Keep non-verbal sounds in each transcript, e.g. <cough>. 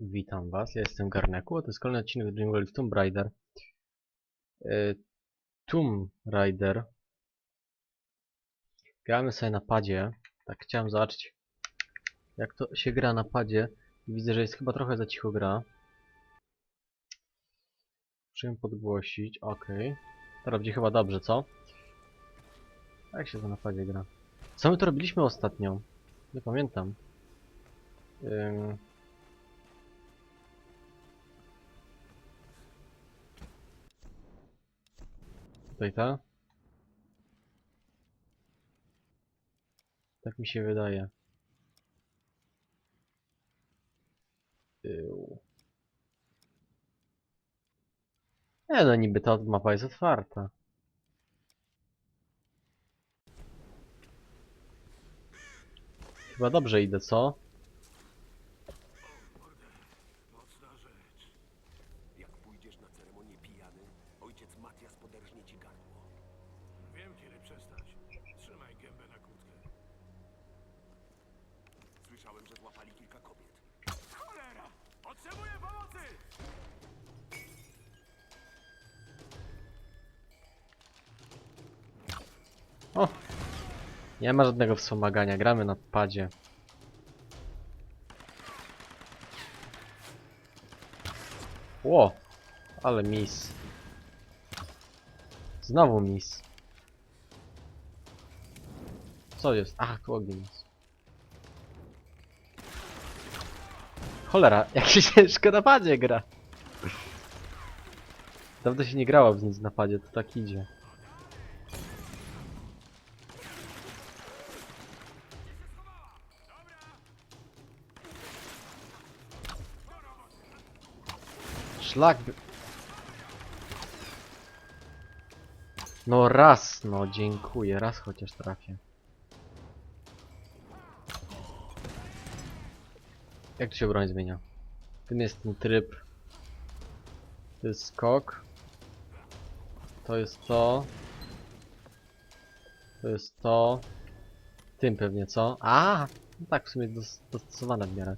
Witam was, ja jestem Garneku, a to jest kolejny odcinek Dreamworld Tomb Raider. E, Tomb Raider. Gramy sobie na padzie. Tak chciałem zobaczyć jak to się gra na padzie. Widzę, że jest chyba trochę za cicho gra. Muszę ją podgłosić, ok. Teraz będzie chyba dobrze, co? Jak się to na padzie gra? Co my to robiliśmy ostatnio? Nie pamiętam. Ym... Tutaj ta? Tak mi się wydaje. Tył. Nie no, niby ta mapa jest otwarta. Chyba dobrze idę, co? Nie ma żadnego wspomagania, gramy na padzie. Ło! Ale mis. Znowu mis. Co jest? Ach, tu ogień. Cholera, <laughs> jak się ciężko na padzie gra. Dawno się nie grało w nic na padzie, to tak idzie. Szlak. by- No raz, no dziękuję, raz chociaż trafię. Jak tu się broń zmienia? Tym jest ten tryb. To jest skok. To jest to. To jest to. Tym pewnie, co? A, no tak, w sumie dos dostosowane w miarę.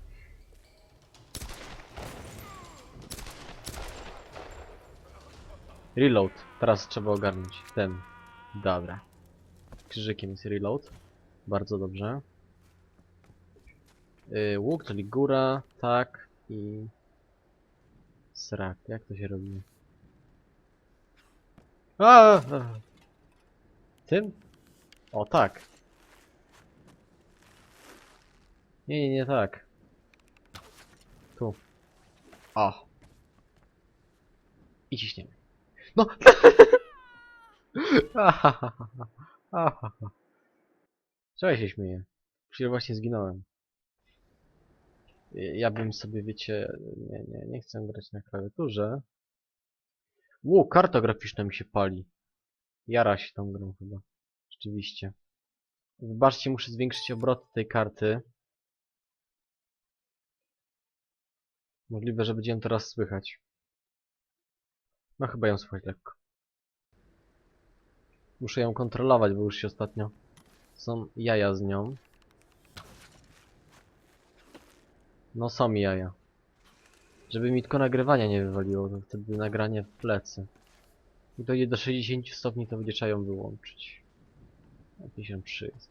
Reload. Teraz trzeba ogarnąć ten. Dobra. Krzyżykiem jest reload. Bardzo dobrze. Yy, łuk, czyli góra, tak i... Srak. Jak to się robi? A. Tym? O, tak. Nie, nie, nie tak. Tu. O. I ciśniemy. No! <laughs> Ja się śmieję? Przecież właśnie zginąłem. Ja bym sobie, wiecie... Nie, nie, nie chcę grać na klawiaturze. Ło, karta graficzna mi się pali. Jara się tą grą chyba. Rzeczywiście. Wybaczcie, muszę zwiększyć obroty tej karty. Możliwe, że będzie ją teraz słychać. No chyba ją słychać lekko. Muszę ją kontrolować, bo już się ostatnio są jaja z nią. No są jaja. Żeby mi tylko nagrywania nie wywaliło, to wtedy nagranie w plecy. I dojdzie do 60 stopni, to będzie trzeba ją wyłączyć. A 53 jest.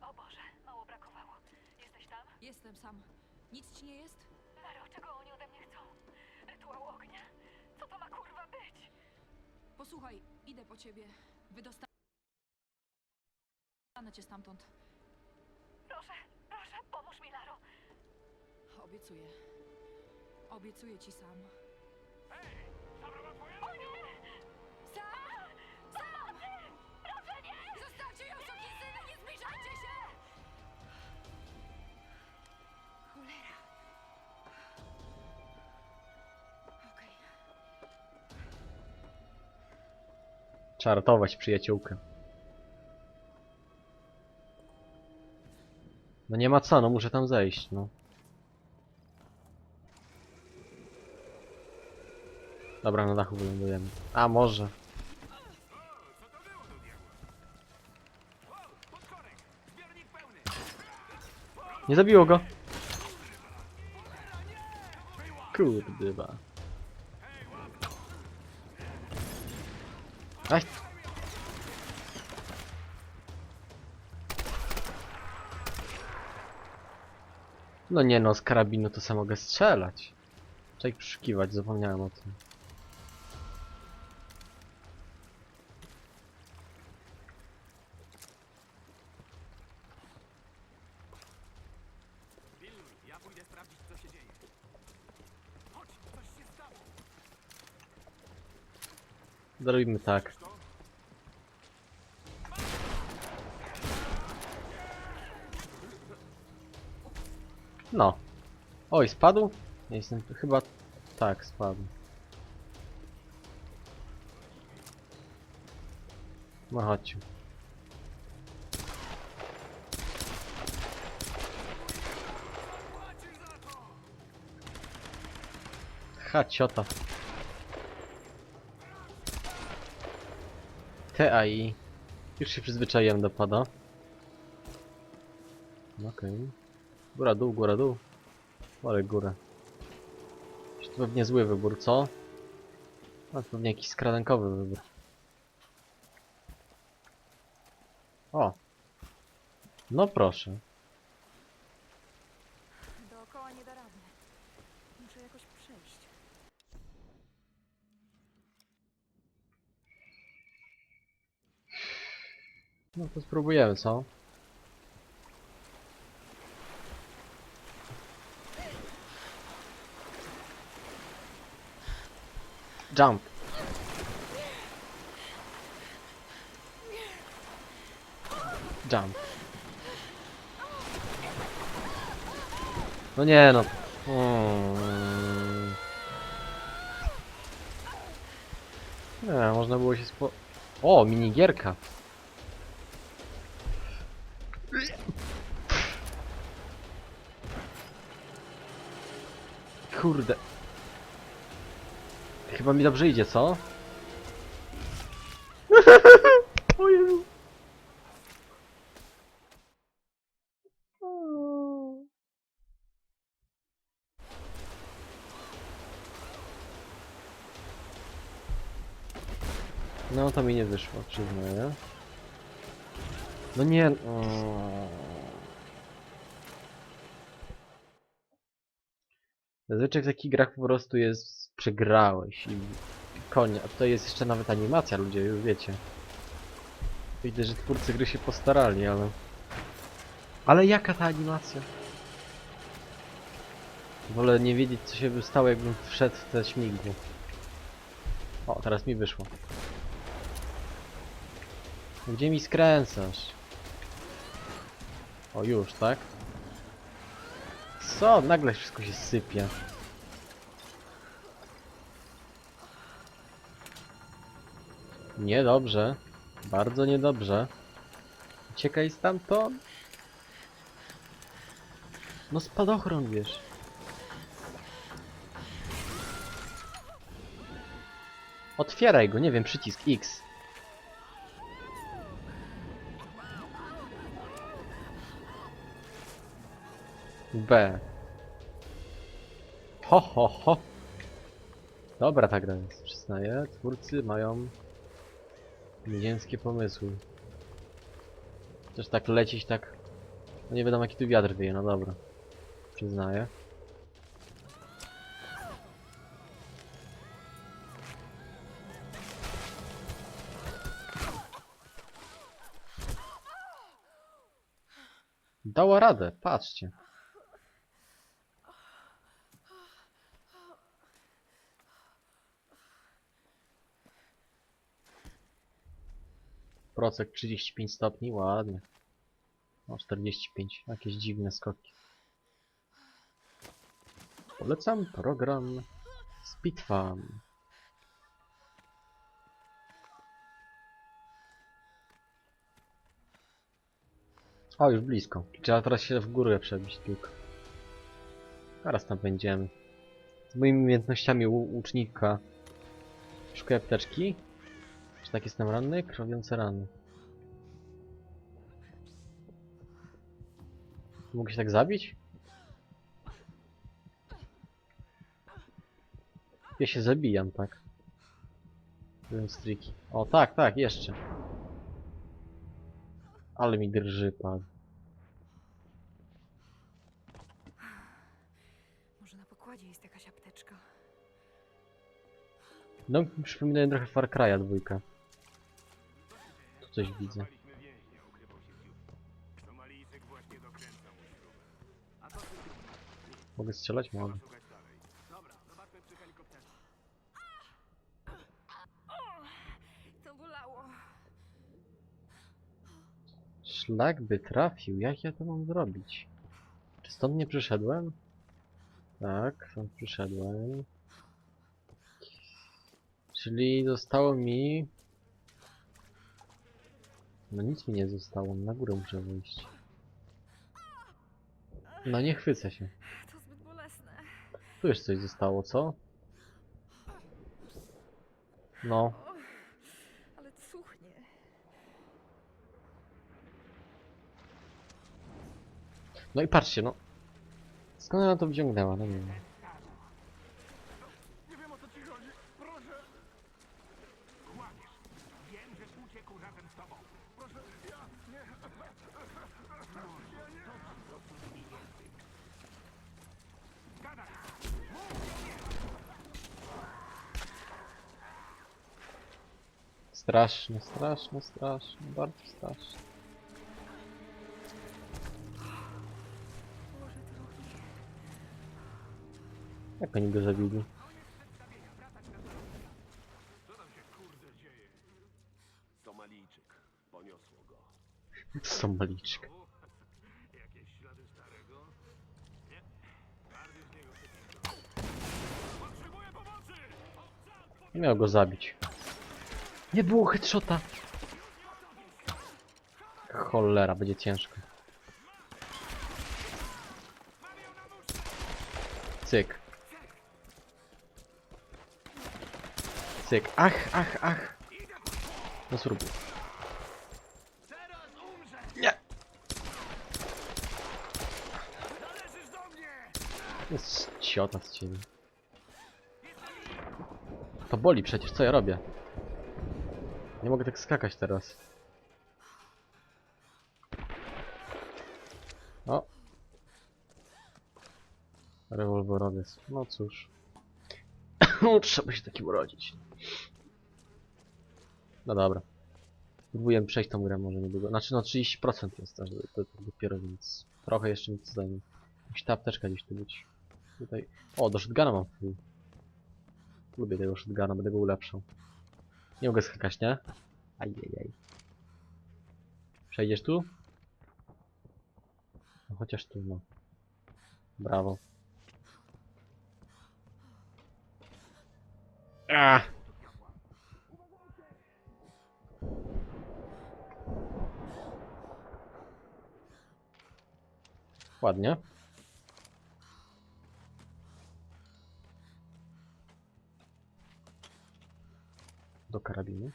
O Boże, mało brakowało. Jesteś tam? Jestem sam. Nic ci nie jest? Laro, czego oni ode mnie chcą? Rytuał ognia? Co to ma kurwa być? Posłuchaj, idę po ciebie. Wydostanę cię stamtąd. Proszę, proszę, pomóż mi, Laro. Obiecuję. Obiecuję ci sam. Trzeba ratować przyjaciółkę. No nie ma co, no muszę tam zejść, no. Dobra, na dachu wylądujemy. A, może. Nie zabiło go. Kurdyba. Aj. No nie no, z karabinu to sam mogę strzelać. Trzeba ich przeszukiwać, zapomniałem o tym. Pilnuj, ja pójdę sprawdzić, co się dzieje. Chodź, coś się stało. Zrobimy tak. No. Oj, spadł? Nie jestem chyba... Tak, spadł. No chodź. Ha, ciota. TAI. Już się przyzwyczaiłem do pada. Okej. Góra, dół, góra, dół. Ale górę. To pewnie zły wybór, co? A pewnie jakiś skradankowy wybór. O! No proszę. Dookoła nie da rady. Muszę jakoś przejść. No to spróbujemy, co? Jump. Jump. No nie no. Mm. Nie, można było się spo... O, minigierka. Kurde. Chyba mi dobrze idzie, co? <laughs> o Jezu. No to mi nie wyszło, przyznaję. No nie. O. Zazwyczaj w takich grach po prostu jest przegrałeś i konia. A jest jeszcze nawet animacja, ludzie, już wiecie. Widzę, że twórcy gry się postarali, ale... Ale jaka ta animacja? Wolę nie wiedzieć, co się by stało, jakbym wszedł w te śmigło. O, teraz mi wyszło. Gdzie mi skręcasz? O, już, tak? Co? Nagle wszystko się sypie. Niedobrze. Bardzo niedobrze. Uciekaj stamtąd. No spadochron, wiesz. Otwieraj go, nie wiem, przycisk X. B. Ho, ho, ho. Dobra ta gra jest, przyznaję. Twórcy mają nieziemskie pomysły. Też tak lecieć, tak... No nie wiadomo jaki tu wiatr wieje, no dobra. Przyznaję. Dała radę, patrzcie. Procek 35 stopni, ładnie. O, 45, jakieś dziwne skoki. Polecam program Speedfun. O, już blisko. Trzeba teraz się w górę przebić tylko. Zaraz tam będziemy. Z moimi umiejętnościami łucznika. Szukuję apteczki. Czy tak jestem ranny? Krwawiące rany. Mogę się tak zabić? Ja się zabijam, tak? Ten striki. O, tak, tak, jeszcze. Ale mi drży pan. Może na pokładzie jest jakaś apteczka. No, przypominają trochę Far Cry'a dwójkę. A to Mogę strzelać? Mogę. szukać dalej. Dobra, zobaczmy przy helikopterze. To bolało. Szlak by trafił. Jak ja to mam zrobić? Czy stąd nie przyszedłem? Tak, stąd przyszedłem. Czyli zostało mi... No nic mi nie zostało, na górę muszę wyjść. No nie chwycę się. To zbyt bolesne. Tu już coś zostało, co? No, O, ale cuchnie. no i patrzcie, no. Skąd ona to wciągnęła? No nie wiem. Nie wiem o co ci chodzi. Proszę. Kłamiesz. Wiem, że uciekł razem z tobą. Nie. Ja nie. Gadaj. Straszne, bardzo drogi. Jak oni go zabili? Co tam się kurde dzieje? Somalijczyk. Poniosło go. Somaliczka. Nie miał go zabić. Nie było headshota! Cholera, będzie ciężko. Cyk. Cyk. Ach, ach, ach. No spróbuj. Teraz umrze! Nie! Należysz do mnie! Jest ciota z ciebie. To boli przecież, co ja robię? Nie mogę tak skakać teraz. O! Rewolwerowiec. No cóż. <coughs> Trzeba się takim urodzić. No dobra. Próbuję przejść tą grę może niedługo. Znaczy no 30% jest też do, do, dopiero, więc trochę jeszcze to zajmie. Musi ta apteczka gdzieś tu być. Tutaj. O, do shotguna mam. Lubię tego shotguna, będę go ulepszał. Nie mogę skakać, nie? Ajajaj. Przejdziesz tu? No chociaż tu, no. Brawo. Ah! Ładnie. Do karabinu.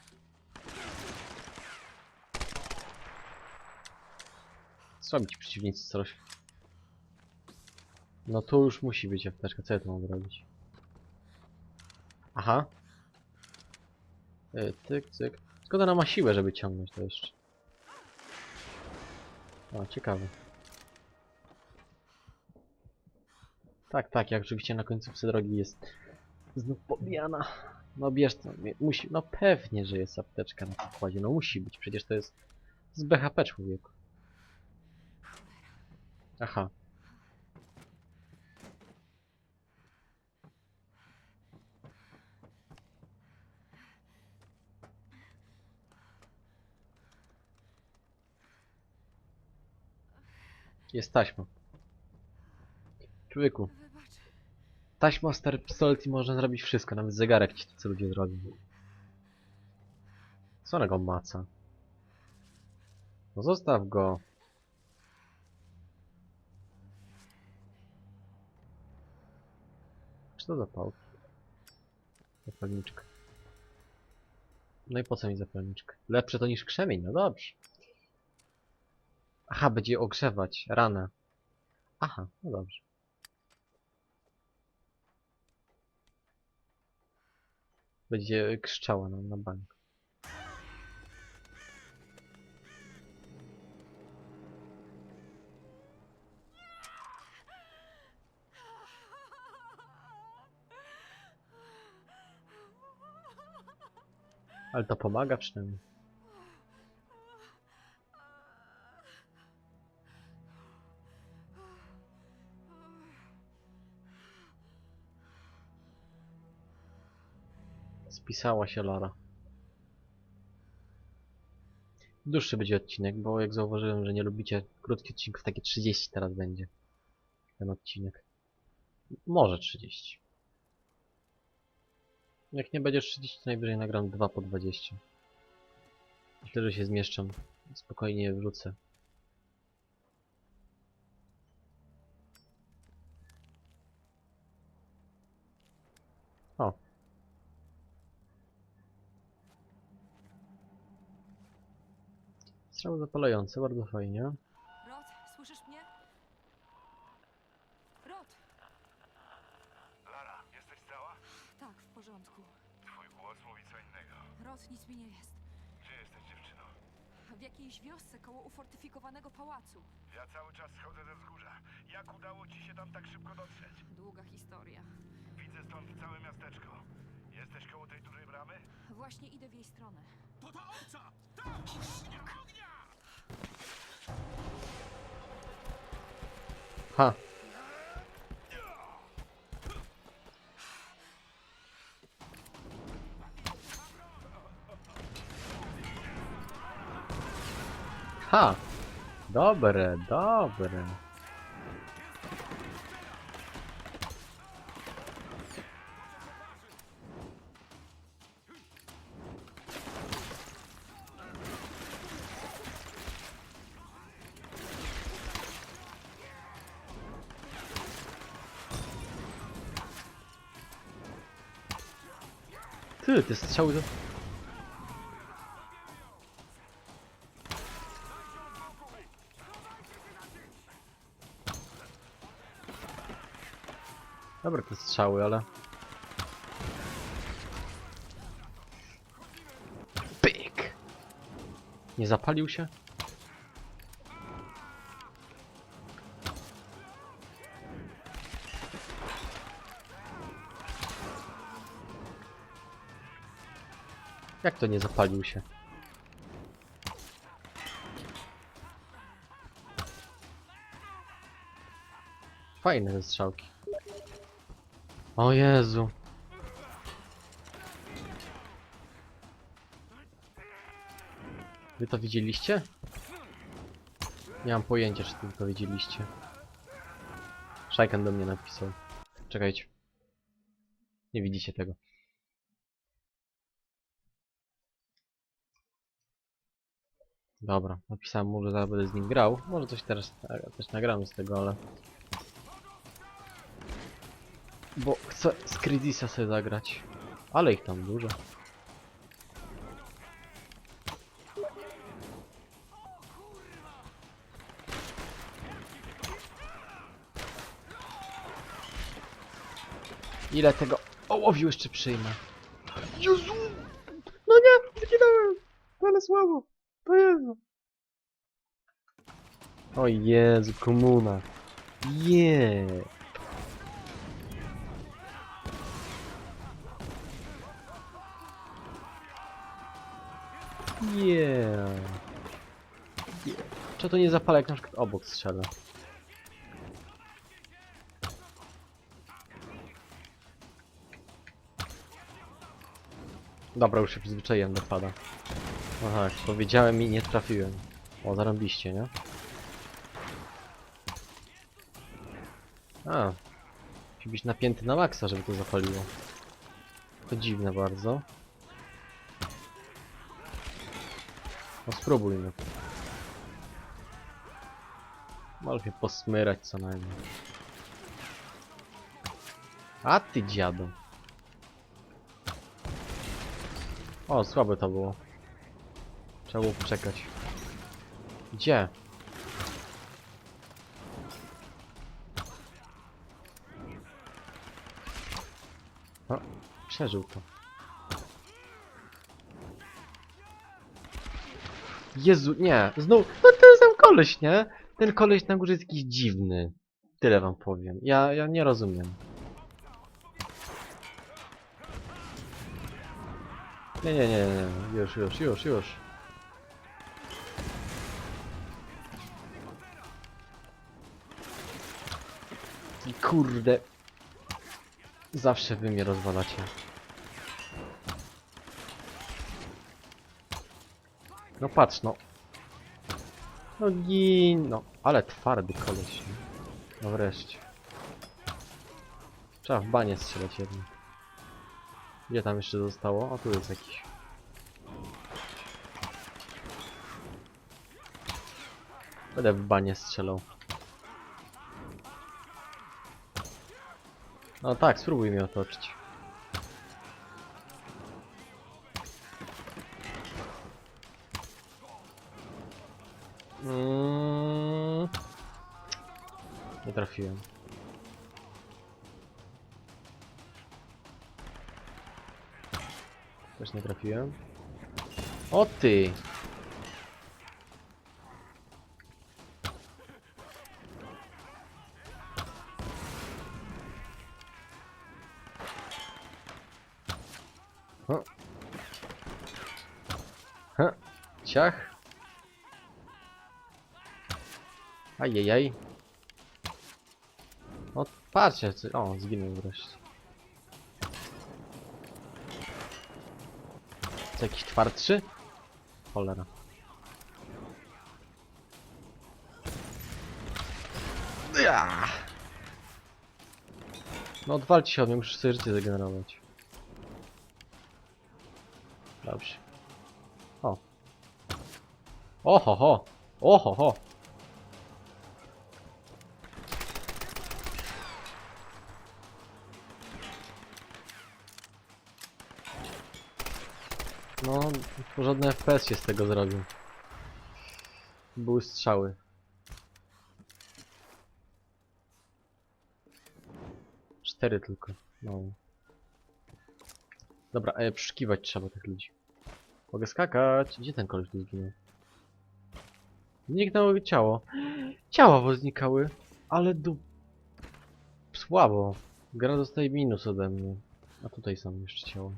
Słabi ci przeciwnicy coś. No tu już musi być apteczka, co ja tu mam robić? Aha. Y, Tyk, cyk. Skąd ona ma siłę, żeby ciągnąć to jeszcze? O, ciekawe. Tak, tak, jak rzeczywiście na końcówce drogi jest znów pobijana. No bierz to, musi, no pewnie, że jest apteczka na pokładzie, no musi być, przecież to jest z BHP człowieku. Aha. Jest taśma. Człowieku, Taśma, stary pistolet i można zrobić wszystko, nawet zegarek ci co ludzie zrobią. Co ona go maca? No zostaw go. Czy to zapałki? Zapalniczka. No i po co mi zapalniczka? Lepsze to niż krzemień, no dobrze. Aha, będzie ogrzewać ranę. Aha, no dobrze. Będzie krzyczała nam na bank. Ale to pomaga przynajmniej. Spisała się Lara. Dłuższy będzie odcinek, bo jak zauważyłem, że nie lubicie krótkich odcinków, takie 30 teraz będzie ten odcinek. Może 30. Jak nie będzie 30, to najwyżej nagram 2 po 20. Myślę, że się zmieszczam. Spokojnie wrzucę. O. Strzały zapalające, bardzo fajnie. Rod, słyszysz mnie? Rod! Lara, jesteś cała? Tak, w porządku. Twój głos mówi co innego. Rod, nic mi nie jest. Gdzie jesteś, dziewczyno? W jakiejś wiosce koło ufortyfikowanego pałacu. Ja cały czas schodzę ze wzgórza. Jak udało ci się tam tak szybko dotrzeć? Długa historia. Widzę stąd całe miasteczko. Jesteś koło tej dużej bramy? Właśnie idę w jej stronę. To ta owca! Tam! Ognia! Ognia! Ha! Ha! Dobre, dobre. Ty, te strzały to... Dobra te strzały, ale... Pyk! Nie zapalił się? Jak to nie zapalił się? Fajne te strzałki. O Jezu. Wy to widzieliście? Nie mam pojęcia, czy wy to widzieliście. Szajkan do mnie napisał. Czekajcie. Nie widzicie tego. Dobra, napisałem mu, że zaraz będę z nim grał. Może coś teraz e, też nagramy z tego, ale... Bo chcę z Cridisa sobie zagrać. Ale ich tam dużo. Ile tego ołowiu jeszcze przyjmę? Jezu! No nie! Wyginąłem! Ale słabo! To Jezu! O Jezu, komuna! Je! Yeah. Yeah. Czy to nie zapala jak na przykład obok strzela? Dobra, już się przyzwyczaiłem do pada. Aha, powiedziałem i nie trafiłem. O, zarobiście, nie? A. Musi być napięty na maksa, żeby to zapaliło. To dziwne bardzo. No spróbujmy. Może posmyrać co najmniej. A ty dziadu. O, słabe to było. Trzeba było poczekać. Gdzie? O, przeżył to. Jezu, nie! Znów, no ten sam koleś, nie? Ten koleś na górze jest jakiś dziwny. Tyle wam powiem. Ja, ja nie rozumiem. Nie, nie, nie, nie. Już, już, już, już. Kurde. Zawsze wy mnie rozwalacie. No patrz, no. No gin, no. Ale twardy koleś. No wreszcie. Trzeba w banie strzelać jednak. Gdzie tam jeszcze zostało? O, tu jest jakiś. Będę w banie strzelał. No tak, spróbuj mnie otoczyć. Mm. Nie trafiłem. Też nie trafiłem. O ty! O. Ha. Ciach. Ajajaj. O, patrzcie, co... O, zginął wreszcie. Co, jakiś twardszy? Cholera. No odwalcie się od mnie, muszę sobie życie zagenerować. Dobrze. O. Oho, ho. Oho, ho. No, porządny FPS się z tego zrobił. Były strzały. Cztery tylko. No. Dobra, e, przeszukiwać trzeba tych ludzi. Mogę skakać. Gdzie ten koleś tu zginął? Zniknęło ciało. Ciała poznikały, ale du... Słabo. Gra dostaje minus ode mnie. A tutaj są jeszcze ciała.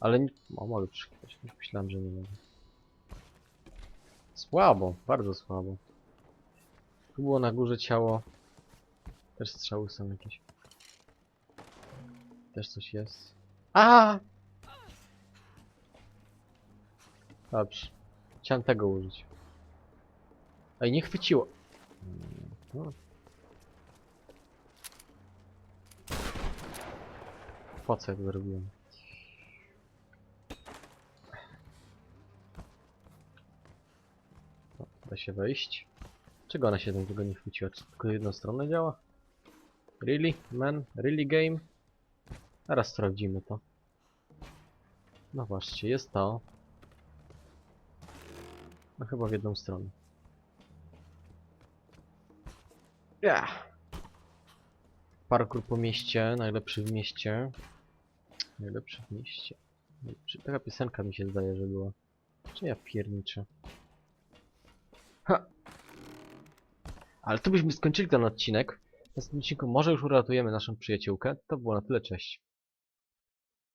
Ale nie... O, mogę przeszukiwać. Już myślałem, że nie mogę. Słabo, bardzo słabo. Tu było na górze ciało. Też strzały są jakieś. Też coś jest. A! Dobrze. Chciałem tego użyć. Ej, nie chwyciło. Po co ja zrobiłem? No, da się wejść. Czego ona się tam nie chwyciła? Czy tylko jedną stronę działa? Really? Man? Really game? Teraz sprawdzimy to. No właśnie, jest to. No chyba w jedną stronę. Ja. Parkour po mieście, najlepszy w mieście. Najlepszy w mieście. Najlepszy. Taka piosenka mi się zdaje, że była. Czy ja pierniczę? Ha! Ale tu byśmy skończyli ten odcinek. W następnym odcinku może już uratujemy naszą przyjaciółkę. To było na tyle, cześć.